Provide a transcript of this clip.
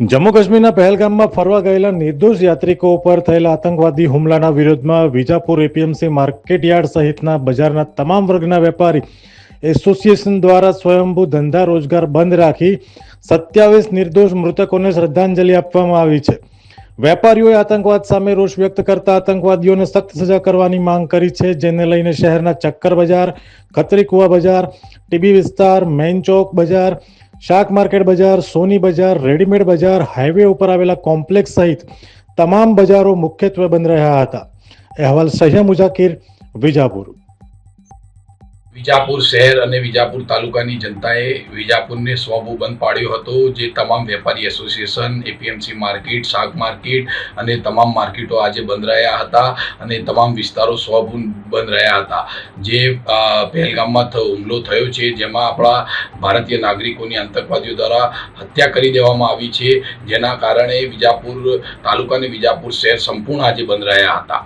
જમ્મુ કાશ્મીરના પહેલગામમાં ફરવા ગયેલા નિર્દોષ યાત્રિકો ઉપર થયેલા આતંકવાદી હુમલાના વિરોધમાં વિજાપુર એપીએમસી માર્કેટયાર્ડ સહિતના બજારના તમામ વર્ગના વેપારી એસોસિએશન દ્વારા સ્વયંભૂ ધંધા રોજગાર બંધ રાખી સત્યાવીસ નિર્દોષ મૃતકોને શ્રદ્ધાંજલિ આપવામાં આવી છે. વેપારીઓએ આતંકવાદ સામે રોષ વ્યક્ત કરતા આતંકવાદીઓને સખ્ત સજા કરવાની માંગ કરી છે, જેને લઈને શહેરના ચક્કર બજાર, ખત્રીકુવા બજાર, ટીબી વિસ્તાર, મેઇન ચોક બજાર શાક માર્કેટ બજાર, સોની બજાર, રેડીમેડ બજાર, હાઈવે ઉપર આવેલા કોમ્પ્લેક્સ સહિત તમામ બજારો મુખ્યત્વે બંધ રહ્યા હતા. અહેવાલ સહ્ય મુજાકીર, વિજાપુર. વિજાપુર શહેર અને વિજાપુર તાલુકાની જનતાએ વિજાપુરને સ્વભૂ બંધ પાડ્યો હતો, જે તમામ વેપારી એસોસિએશન, એપીએમસી માર્કેટ, શાક માર્કેટ અને તમામ માર્કેટો આજે બંધ રહ્યા હતા અને તમામ વિસ્તારો સ્વભૂ બંધ રહ્યા હતા. જે પહેલગામમાં હુમલો થયો છે, જેમાં આપણા ભારતીય નાગરિકોની આતંકવાદીઓ દ્વારા હત્યા કરી દેવામાં આવી છે. જેના કારણે વિજાપુર તાલુકા અને વિજાપુર શહેર સંપૂર્ણ આજે બંધ રહ્યા હતા.